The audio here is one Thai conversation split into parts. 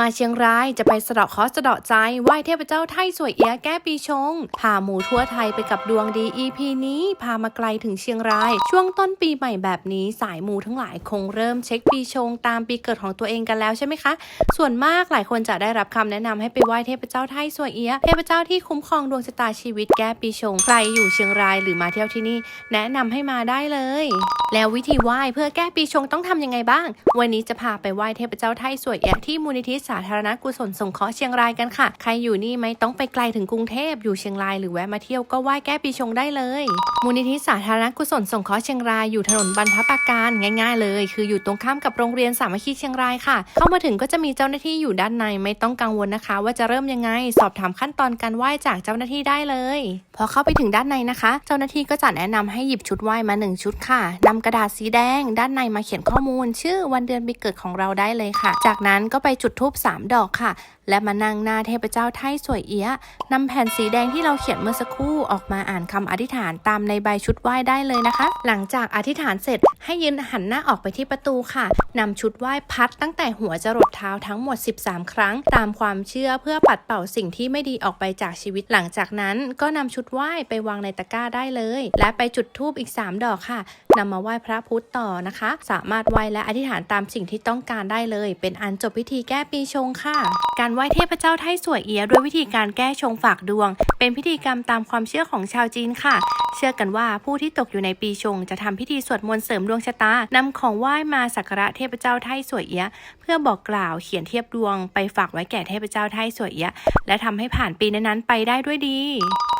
มาเชียงรายจะไปสะเดาะเคราะห์สะเดาะใจไหว้เทพเจ้าไทยสวยเอียแก้ปีชง พาหมูทั่วไทยไปกับดวงดี EP นี้พามาไกลถึงเชียงราย ช่วงต้นปีใหม่แบบนี้สายมูทั้งหลายคงเริ่มเช็คปีชง ตามปีเกิดของตัวเองกันแล้วใช่ไหมคะ ส่วนมากหลายคนจะได้รับคำแนะนำให้ไปไหว้เทพเจ้าไทยสวยเอียเทพเจ้าที่คุ้มครองดวงชะตาชีวิตแก้ปีชง ใครอยู่เชียงรายหรือมาเที่ยวที่นี่ แนะนำให้มาได้เลย แล้ววิธีไหว้เพื่อแก้ปีชงต้องทำยังไงบ้าง วันนี้จะพาไปไหว้เทพเจ้าไทยสวยแอะที่มูลนิธิสาธารณกุศลสงเคราะห์เชียงรายกันค่ะ ใครอยู่นี่ไม่ต้องไปไกลถึงกรุงเทพอยู่เชียงรายหรือแวะมาเที่ยวก็ไหว้แก้ปีชงได้เลย มูลนิธิสาธารณกุศลสงเคราะห์เชียงรายอยู่ถนนบรรพตาการง่าย ๆ เลย คืออยู่ตรงข้ามกับโรงเรียนสามัคคีเชียงรายค่ะ เข้ามาถึงก็จะมีเจ้าหน้าที่อยู่ด้านในไม่ต้องกังวลนะคะ ว่าจะเริ่มยังไง สอบถามขั้นตอนการไหว้จากเจ้าหน้าที่ได้เลยพอเข้าไปถึงด้านในนะคะ เจ้าหน้าที่ก็จะแนะนำให้หยิบชุดไหว้มาหนึ่งชุดค่ะนำกระดาษสีแดง ด้านในมาเขียนข้อมูล ชื่อวันเดือนปีเกิดของเราได้เลยค่ะ จากนั้นก็ไปจุดธูป3 ดอกค่ะ และมานั่งหน้าเทพเจ้าไทยสวยเอี้ยะนำแผ่นสีแดงที่เราเขียนเมื่อสักครู่ออกมาอ่านคำอธิษฐานตามในใบชุดไหว้ได้เลยนะคะ หลังจากอธิษฐานเสร็จให้ยืนหันหน้าออกไปที่ประตูค่ะนำชุดไหว้พัดตั้งแต่หัวจรดเท้าทั้งหมด 13 ครั้ง ตามความเชื่อเพื่อปัดเป่าสิ่งที่ไม่ดีออกไปจากชีวิตหลังจากนั้น ก็นำชุดไหว้ไปวางในตะกร้าได้เลย และไปจุดธูปอีก 3 ดอกค่ะนำมาไหว้พระพุทธต่อนะคะ สามารถไหว้และอธิษฐานตามสิ่งที่ต้องการได้เลย เป็นอันจบพิธีแก้ปีชงค่ะ การไหว้เทพเจ้าไทยสวยเอียด้วยวิธีการแก้ชงฝากดวง เป็นพิธีกรรมตามความเชื่อของชาวจีนค่ะ เชื่อกันว่าผู้ที่ตกอยู่ในปีชงจะทำพิธีสวดมนต์เสริมดวงชะตานำของไหว้มาสักการะเทพเจ้าไทยสวยเอียะเพื่อบอกกล่าวเขียนเทียบดวงไปฝากไว้แก่เทพเจ้าไทยสวยเอียะและทำให้ผ่านปีนั้นๆไปได้ด้วยดี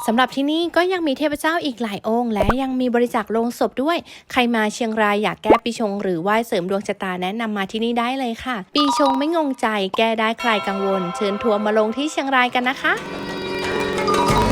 สำหรับที่นี่ก็ยังมีเทพเจ้าอีกหลายองค์ และยังมีบริจาคโลงศพด้วย ใครมาเชียงรายอยากแก้ปีชง หรือไหว้เสริมดวงชะตาแนะนำมาที่นี่ได้เลยค่ะ ปีชงไม่งงใจแก้ได้คลายกังวล เชิญทัวร์มาลงที่เชียงรายกันนะคะ